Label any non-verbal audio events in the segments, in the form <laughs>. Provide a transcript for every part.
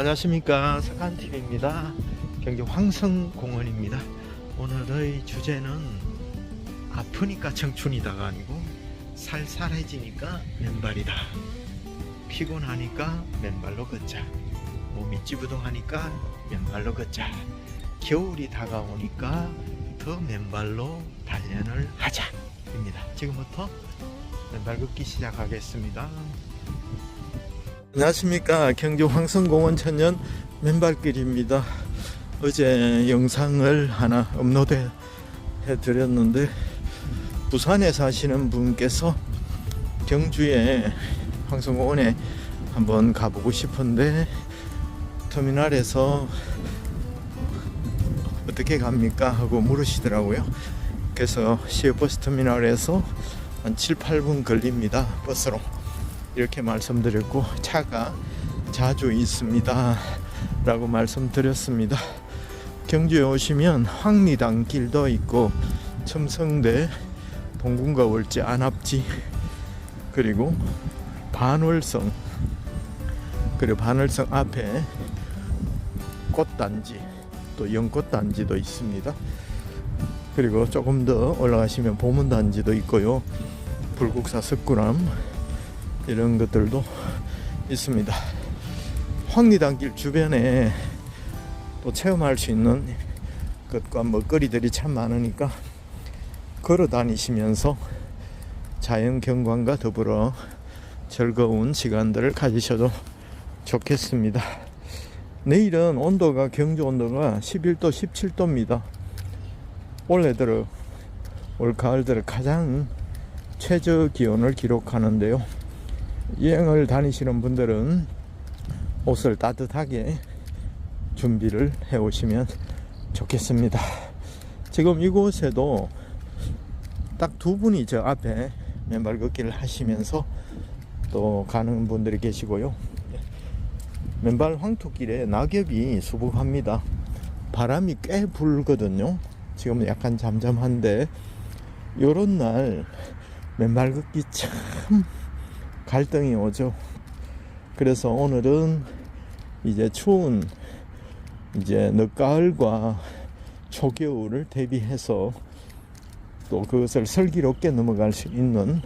안녕하십니까. 사간TV입니다. 경기 황성공원입니다. 오늘의 주제는 아프니까 청춘이다가 아니고 살살해지니까 맨발이다. 피곤하니까 맨발로 걷자. 몸이 찌부둥하니까 맨발로 걷자. 겨울이 다가오니까 더 맨발로 단련을 하자. 입니다. 지금부터 맨발 걷기 시작하겠습니다 안녕하십니까. 경주 황성공원 천년 맨발길입니다. 어제 영상을 하나 업로드 해 드렸는데 부산에 사시는 분께서 경주에 황성공원에 한번 가보고 싶은데 터미널에서 어떻게 갑니까? 하고 물으시더라고요. 그래서 시외버스 터미널에서 한 7, 8분 걸립니다 버스로 이렇게 말씀드렸고 차가 자주 있습니다. 라고 말씀드렸습니다. 경주에 오시면 황리당 길도 있고 첨성대 동궁과 월지 안압지 그리고 반월성 그리고 반월성 앞에 꽃단지 또 연꽃단지도 있습니다. 그리고 조금 더 올라가시면 보문단지도 있고요. 불국사 석굴암 이런 것들도 있습니다. 황리단길 주변에 또 체험할 수 있는 것과 먹거리들이 참 많으니까 걸어 다니시면서 자연 경관과 더불어 즐거운 시간들을 가지셔도 좋겠습니다. 내일은 온도가 경주 온도가 11도, 17도입니다. 올해 들어 올 가을 들어 가장 최저 기온을 기록하는데요. 여행을 다니시는 분들은 옷을 따뜻하게 준비를 해 오시면 좋겠습니다. 지금 이곳에도 딱 두 분이 저 앞에 맨발 걷기를 하시면서 또 가는 분들이 계시고요. 맨발 황토길에 낙엽이 수북합니다. 바람이 꽤 불거든요. 지금 약간 잠잠한데 요런 날 맨발 걷기 참 갈등이 오죠. 그래서 오늘은 이제 추운 이제 늦가을과 초겨울을 대비해서 또 그것을 슬기롭게 넘어갈 수 있는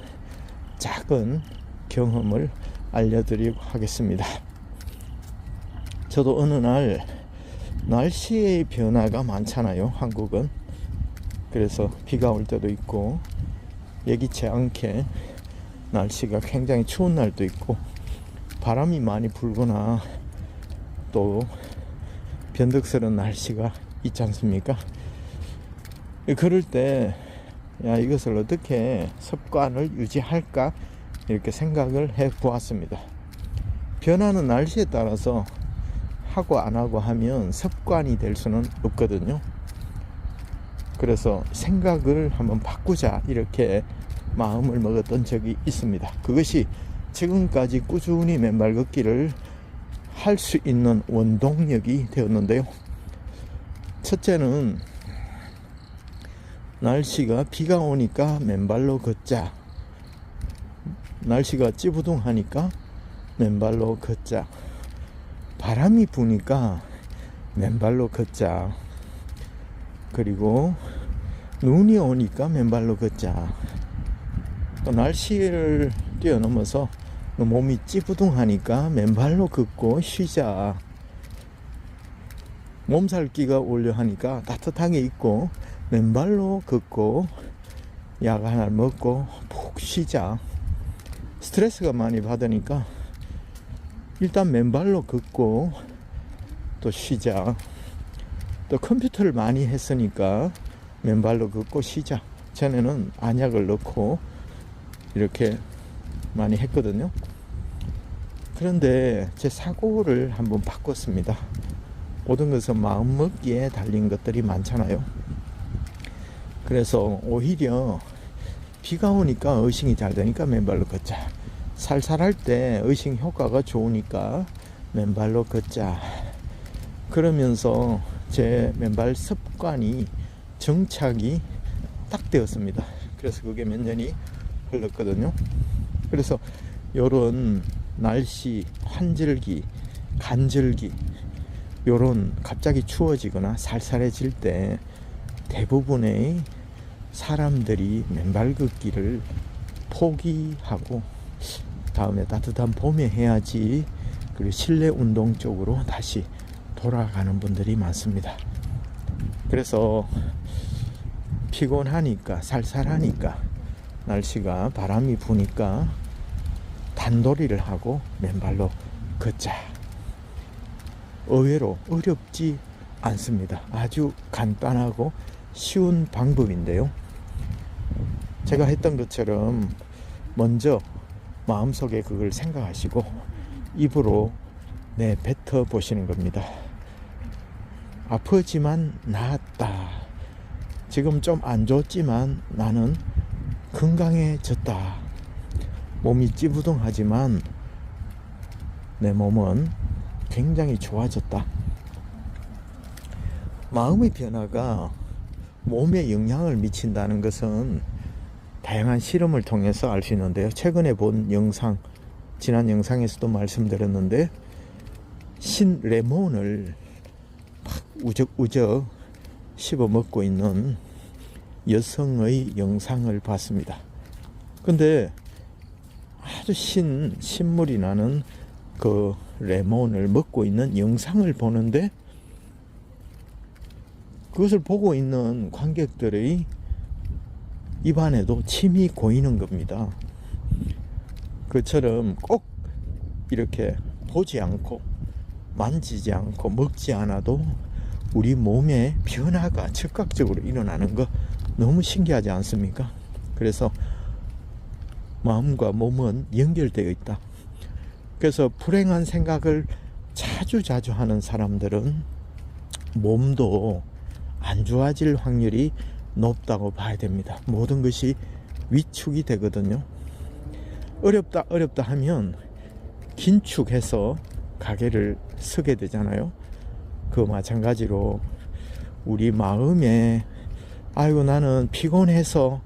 작은 경험을 알려드리고 하겠습니다. 저도 어느 날 날씨의 변화가 많잖아요. 한국은. 그래서 비가 올 때도 있고 예기치 않게 날씨가 굉장히 추운 날도 있고 바람이 많이 불거나 또 변덕스러운 날씨가 있지 않습니까? 그럴 때, 야, 이것을 어떻게 습관을 유지할까? 이렇게 생각을 해 보았습니다. 변하는 날씨에 따라서 하고 안 하고 하면 습관이 될 수는 없거든요. 그래서 생각을 한번 바꾸자. 이렇게 마음을 먹었던 적이 있습니다. 그것이 지금까지 꾸준히 맨발 걷기를 할 수 있는 원동력이 되었는데요. 첫째는 날씨가 비가 오니까 맨발로 걷자. 날씨가 찌부둥하니까 맨발로 걷자. 바람이 부니까 맨발로 걷자. 그리고 눈이 오니까 맨발로 걷자. 또 날씨를 뛰어넘어서 몸이 찌부둥하니까 맨발로 걷고 쉬자. 몸살기가 올려 하니까 따뜻하게 입고 맨발로 걷고 약 하나 먹고 푹 쉬자. 스트레스가 많이 받으니까 일단 맨발로 걷고 또 쉬자. 또 컴퓨터를 많이 했으니까 맨발로 걷고 쉬자. 전에는 안약을 넣고 이렇게 많이 했거든요. 그런데 제 사고를 한번 바꿨습니다. 모든 것은 마음먹기에 달린 것들이 많잖아요. 그래서 오히려 비가 오니까 의식이 잘 되니까 맨발로 걷자. 살살할 때 의식 효과가 좋으니까 맨발로 걷자. 그러면서 제 맨발 습관이 정착이 딱 되었습니다. 그래서 그게 몇 년이 흘렀거든요. 그래서 요런 날씨, 환절기, 간절기 요런 갑자기 추워지거나 살살해질 때 대부분의 사람들이 맨발 걷기를 포기하고 다음에 따뜻한 봄에 해야지 그리고 실내 운동 쪽으로 다시 돌아가는 분들이 많습니다. 그래서 피곤하니까 살살하니까 날씨가 바람이 부니까 단도리를 하고 맨발로 걷자. 의외로 어렵지 않습니다. 아주 간단하고 쉬운 방법인데요. 제가 했던 것처럼 먼저 마음속에 그걸 생각하시고 입으로 내뱉어 보시는 겁니다. 아프지만 나았다. 지금 좀 안 좋지만 나는 건강해졌다. 몸이 찌부둥하지만 내 몸은 굉장히 좋아졌다. 마음의 변화가 몸에 영향을 미친다는 것은 다양한 실험을 통해서 알 수 있는데요. 최근에 본 영상, 지난 영상에서도 말씀드렸는데, 신 레몬을 막 우적우적 씹어 먹고 있는 여성의 영상을 봤습니다. 근데 아주 신, 신물이 나는 그 레몬을 먹고 있는 영상을 보는데 그것을 보고 있는 관객들의 입안에도 침이 고이는 겁니다. 그처럼 꼭 이렇게 보지 않고 만지지 않고 먹지 않아도 우리 몸에 변화가 즉각적으로 일어나는 거 너무 신기하지 않습니까? 그래서 마음과 몸은 연결되어 있다. 그래서 불행한 생각을 자주 자주 하는 사람들은 몸도 안 좋아질 확률이 높다고 봐야 됩니다. 모든 것이 위축이 되거든요. 어렵다, 어렵다 하면 긴축해서 가게를 서게 되잖아요. 그 마찬가지로 우리 마음에 아이고 나는 피곤해서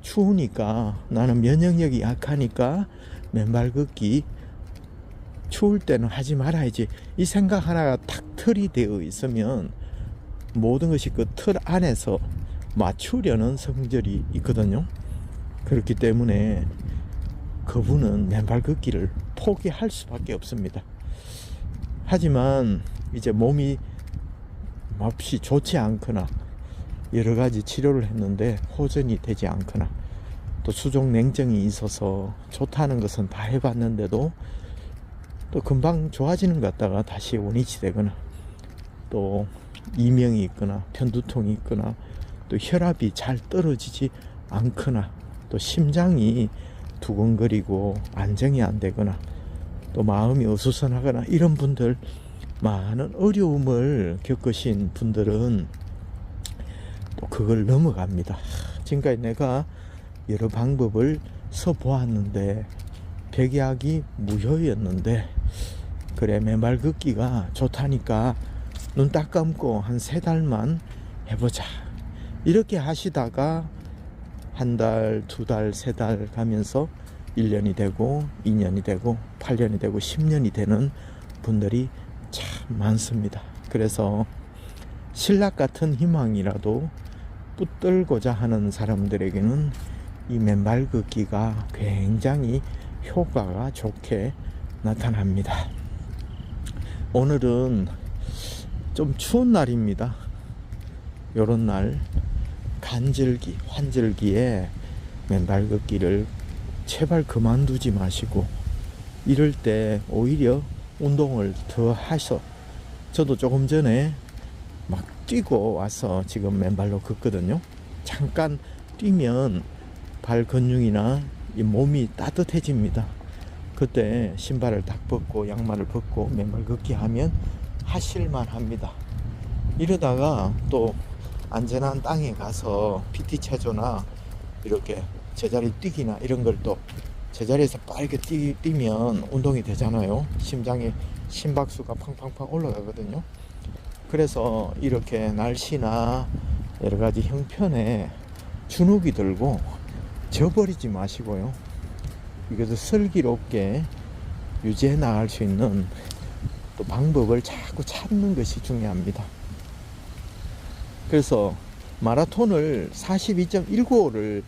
추우니까 나는 면역력이 약하니까 맨발 걷기 추울 때는 하지 말아야지 이 생각 하나가 탁 틀이 되어 있으면 모든 것이 그 틀 안에서 맞추려는 성질이 있거든요. 그렇기 때문에 그분은 맨발 걷기를 포기할 수밖에 없습니다. 하지만 이제 몸이 몹시 좋지 않거나 여러 가지 치료를 했는데 호전이 되지 않거나 또 수족 냉증이 있어서 좋다는 것은 다 해봤는데도 또 금방 좋아지는 것 같다가 다시 원위치 되거나 또 이명이 있거나 편두통이 있거나 또 혈압이 잘 떨어지지 않거나 또 심장이 두근거리고 안정이 안 되거나 또 마음이 어수선하거나 이런 분들 많은 어려움을 겪으신 분들은 또 그걸 넘어갑니다. 지금까지 내가 여러 방법을 써보았는데 백약이 무효였는데 그래 맨발 걷기가 좋다니까 눈 딱 감고 한 세 달만 해보자 이렇게 하시다가 한 달, 두 달, 세 달 가면서 1년이 되고 2년이 되고 8년이 되고 10년이 되는 분들이 참 많습니다. 그래서 신락 같은 희망이라도 붙들고자 하는 사람들에게는 이 맨발 걷기가 굉장히 효과가 좋게 나타납니다. 오늘은 좀 추운 날입니다. 요런 날 간절기, 환절기에 맨발 걷기를 제발 그만두지 마시고 이럴 때 오히려 운동을 더 하셔. 저도 조금 전에 막 뛰고 와서 지금 맨발로 걷거든요. 잠깐 뛰면 발 근육이나 이 몸이 따뜻해집니다. 그때 신발을 딱 벗고 양말을 벗고 맨발 걷기 하면 하실만 합니다. 이러다가 또 안전한 땅에 가서 PT 체조나 이렇게 제자리 뛰기나 이런 걸 또 제자리에서 빠르게 뛰, 뛰면 운동이 되잖아요. 심장에 심박수가 팡팡팡 올라가거든요. 그래서 이렇게 날씨나 여러 가지 형편에 주눅이 들고 져버리지 마시고요. 이것을 슬기롭게 유지해 나갈 수 있는 또 방법을 자꾸 찾는 것이 중요합니다. 그래서 마라톤을 42.195를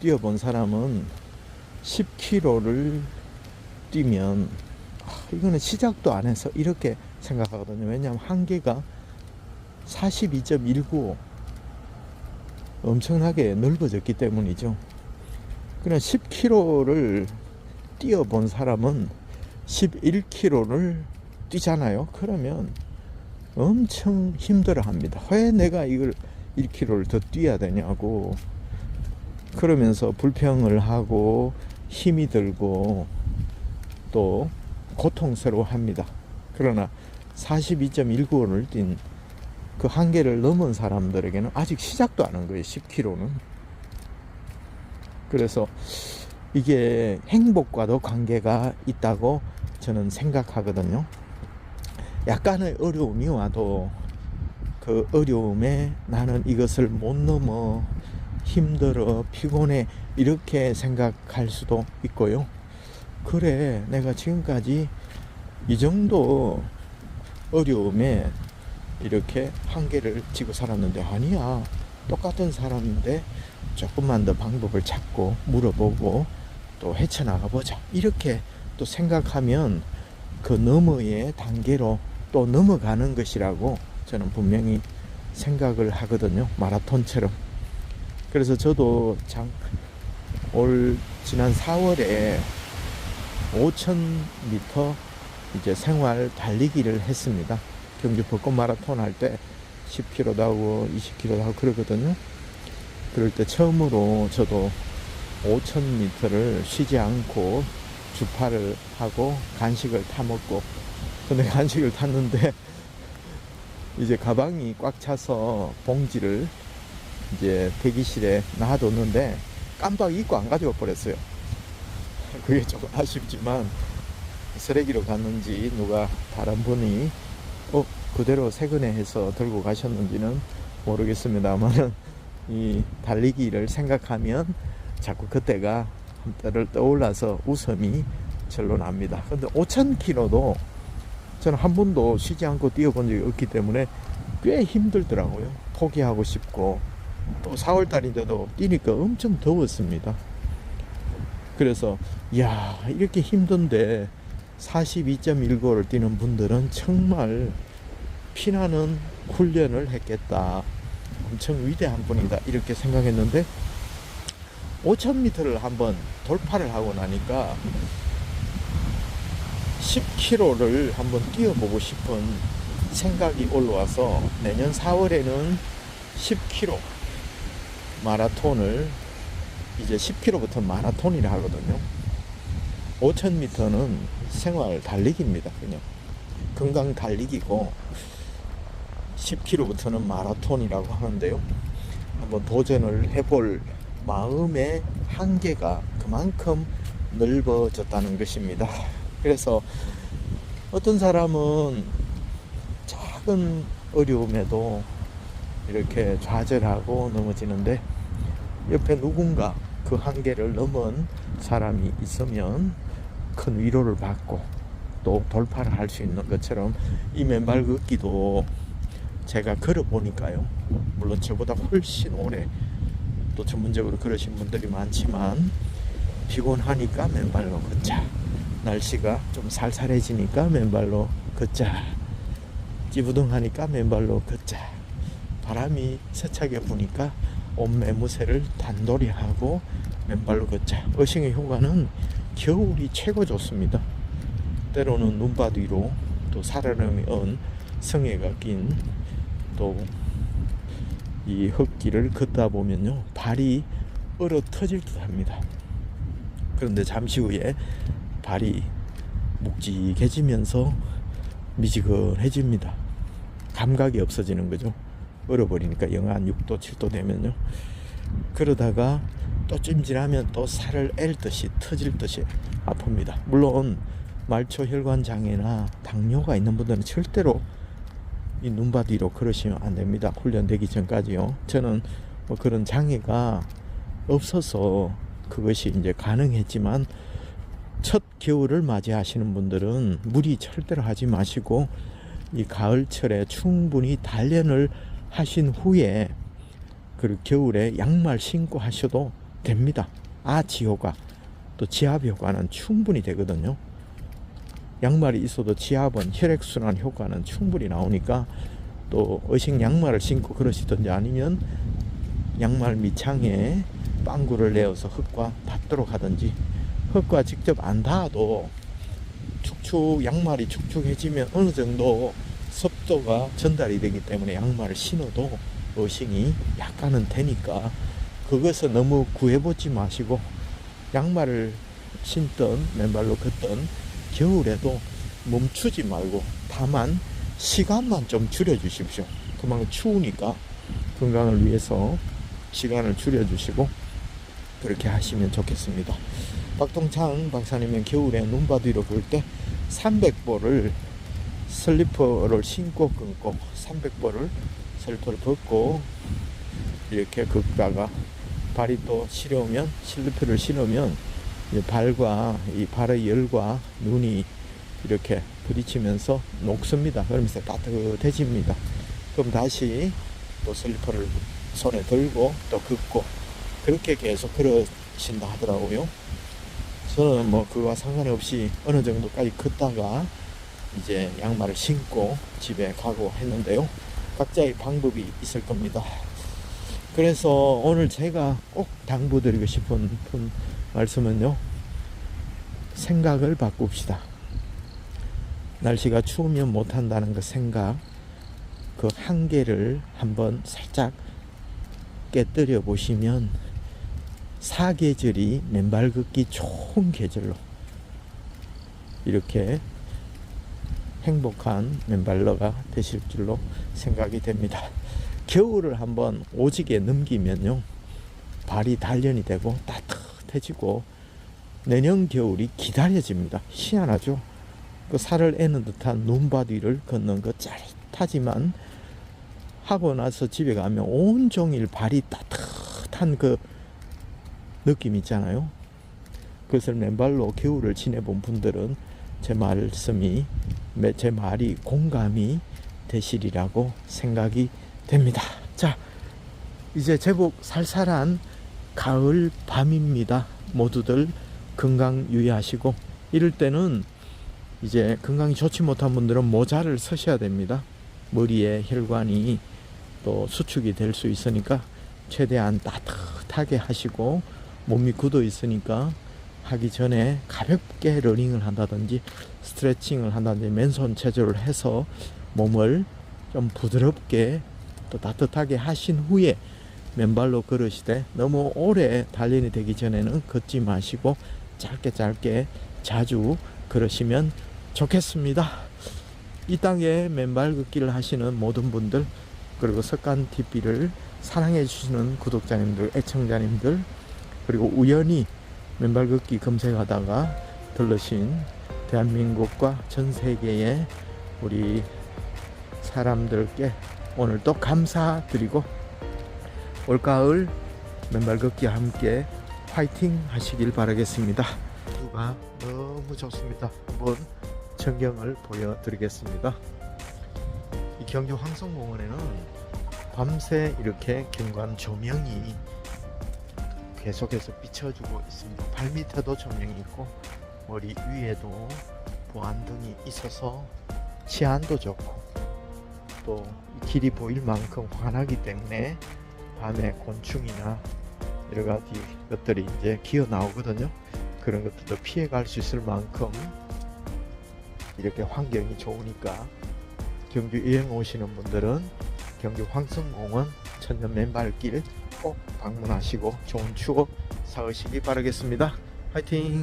뛰어본 사람은 10km를 뛰면 아, 이거는 시작도 안 해서 이렇게 생각하거든요. 왜냐하면 한계가 42.195 엄청나게 넓어졌기 때문이죠. 그냥 10km를 뛰어본 사람은 11km를 뛰잖아요. 그러면 엄청 힘들어 합니다. 왜 내가 이걸 1km를 더 뛰어야 되냐고. 그러면서 불평을 하고 힘이 들고 또 고통스러워 합니다. 그러나 42.195를 뛴 그 한계를 넘은 사람들에게는 아직 시작도 안 한 거예요. 10km는. 그래서 이게 행복과도 관계가 있다고 저는 생각하거든요. 약간의 어려움이 와도 그 어려움에 나는 이것을 못 넘어 힘들어 피곤해 이렇게 생각할 수도 있고요. 그래 내가 지금까지 이 정도 어려움에 이렇게 한계를 지고 살았는데 아니야. 똑같은 사람인데 조금만 더 방법을 찾고 물어보고 또 헤쳐나가 보자. 이렇게 또 생각하면 그 너머의 단계로 또 넘어가는 것이라고 저는 분명히 생각을 하거든요. 마라톤처럼. 그래서 저도 장, 올 지난 4월에 5,000m 이제 생활 달리기를 했습니다. 경주 벚꽃 마라톤 할 때 10km도 하고 20km도 하고 그러거든요. 그럴 때 처음으로 저도 5,000m를 쉬지 않고 주파를 하고 간식을 타 먹고 근데 <laughs> 간식을 탔는데 이제 가방이 꽉 차서 봉지를 이제 대기실에 놔뒀는데 깜빡 잊고 안 가져가 버렸어요. 그게 조금 아쉽지만 쓰레기로 갔는지 누가 다른 분이 어 그대로 세근에 해서 들고 가셨는지는 모르겠습니다만은 이 달리기를 생각하면 자꾸 그때가 한때를 떠올라서 웃음이 절로 납니다. 근데 5,000km도 저는 한 번도 쉬지 않고 뛰어본 적이 없기 때문에 꽤 힘들더라고요. 포기하고 싶고 또 4월달인데도 뛰니까 엄청 더웠습니다. 그래서 야 이렇게 힘든데 42.195를 뛰는 분들은 정말 피나는 훈련을 했겠다. 엄청 위대한 분이다. 이렇게 생각했는데 5,000m를 한번 돌파를 하고 나니까 10km를 한번 뛰어보고 싶은 생각이 올라와서 내년 4월에는 10km 마라톤을 이제 10km부터 마라톤이라 하거든요. 5,000m는 생활 달리기입니다. 그냥 건강 달리기고 10km부터는 마라톤이라고 하는데요. 한번 도전을 해볼 마음의 한계가 그만큼 넓어졌다는 것입니다. <laughs> 그래서 어떤 사람은 작은 어려움에도 이렇게 좌절하고 넘어지는데 옆에 누군가 그 한계를 넘은 사람이 있으면 큰 위로를 받고 또 돌파를 할 수 있는 것처럼 이 맨발 걷기도 제가 걸어보니까요. 물론 저보다 훨씬 오래 또 전문적으로 걸으신 분들이 많지만 피곤하니까 맨발로 걷자. 날씨가 좀 살살해지니까 맨발로 걷자. 찌부둥하니까 맨발로 걷자. 바람이 세차게 부니까 옷매무새를 단돌이 하고 맨발로 걷자. 어싱의 효과는 겨울이 최고 좋습니다. 때로는 눈밭 위로 또 살아남이 언 성에가 낀 또 이 흙길을 걷다 보면요 발이 얼어 터질 듯 합니다. 그런데 잠시 후에 발이 묵직해지면서 미지근해집니다. 감각이 없어지는 거죠. 얼어버리니까 영하 6도, 7도 되면요. 그러다가 또 찜질하면 또 살을 앨 듯이 터질 듯이 아픕니다. 물론 말초 혈관 장애나 당뇨가 있는 분들은 절대로 이 눈밭 위로 걸으시면 안 됩니다. 훈련되기 전까지요. 저는 뭐 그런 장애가 없어서 그것이 이제 가능했지만 첫 겨울을 맞이하시는 분들은 무리 절대로 하지 마시고 이 가을철에 충분히 단련을 하신 후에 그 겨울에 양말 신고 하셔도 됩니다. 아치 효과 또 지압 효과는 충분히 되거든요. 양말이 있어도 지압은 혈액순환 효과는 충분히 나오니까 또 의식 양말을 신고 그러시든지 아니면 양말 밑창에 빵구를 내어서 흙과 닿도록 하든지 흙과 직접 안 닿아도 축축 양말이 축축해지면 어느 정도 습도가 전달이 되기 때문에 양말을 신어도 어싱이 약간은 되니까 그것을 너무 구해보지 마시고 양말을 신던 맨발로 걷던 겨울에도 멈추지 말고 다만 시간만 좀 줄여주십시오. 그만큼 추우니까 건강을 위해서 시간을 줄여주시고 그렇게 하시면 좋겠습니다. 박동창 박사님은 겨울에 눈바디로 볼 때 300보를 슬리퍼를 신고 끊고 300보를 슬리퍼를 벗고 이렇게 걷다가 발이 또 시려우면 슬리퍼를 신으면 발과 이 발의 열과 눈이 이렇게 부딪히면서 녹습니다. 그러면서 따뜻해집니다. 그럼 다시 또 슬리퍼를 손에 들고 또 걷고 그렇게 계속 그러신다 하더라고요. 저는 뭐 그와 상관없이 어느 정도까지 걷다가 이제 양말을 신고 집에 가고 했는데요. 각자의 방법이 있을 겁니다. 그래서 오늘 제가 꼭 당부드리고 싶은 분 말씀은요. 생각을 바꿉시다. 날씨가 추우면 못한다는 그 생각, 그 한계를 한번 살짝 깨뜨려 보시면 사계절이 맨발 걷기 좋은 계절로 이렇게 행복한 맨발러가 되실 줄로 생각이 됩니다. 겨울을 한번 오지게 넘기면요. 발이 단련이 되고 따뜻해지고 내년 겨울이 기다려집니다. 희한하죠? 그 살을 애는 듯한 눈바디를 걷는 거 짜릿하지만 하고 나서 집에 가면 온종일 발이 따뜻한 그 느낌 있잖아요. 그것을 맨발로 겨울을 지내본 분들은 제 말씀이 제 말이 공감이 되시리라고 생각이 됩니다. 자, 이제 제법 살살한 가을 밤입니다. 모두들 건강 유의하시고 이럴 때는 이제 건강이 좋지 못한 분들은 모자를 쓰셔야 됩니다. 머리에 혈관이 또 수축이 될 수 있으니까 최대한 따뜻하게 하시고 몸이 굳어 있으니까 하기 전에 가볍게 러닝을 한다든지 스트레칭을 한다든지 맨손 체조를 해서 몸을 좀 부드럽게 또 따뜻하게 하신 후에 맨발로 걸으시되 너무 오래 단련이 되기 전에는 걷지 마시고 짧게 짧게 자주 걸으시면 좋겠습니다. 이 땅에 맨발 걷기를 하시는 모든 분들 그리고 석간 TV를 사랑해 주시는 구독자님들, 애청자님들 그리고 우연히 맨발 걷기 검색하다가 들르신 대한민국과 전 세계의 우리 사람들께 오늘 또 감사드리고 올가을 맨발 걷기 함께 화이팅 하시길 바라겠습니다. 누가 너무 좋습니다. 한번 전경을 보여드리겠습니다. 이 경주 황성공원에는 밤새 이렇게 경관 조명이 계속해서 비춰주고 있습니다. 발밑에도 조명이 있고 머리 위에도 보안등이 있어서 치안도 좋고 또 길이 보일 만큼 환하기 때문에 밤에 곤충이나 여러 가지 것들이 이제 기어 나오거든요. 그런 것들도 피해 갈 수 있을 만큼 이렇게 환경이 좋으니까 경주 여행 오시는 분들은 경주 황성공원 천년 맨발길 꼭 방문하시고 좋은 추억 쌓으시기 바라겠습니다. 화이팅!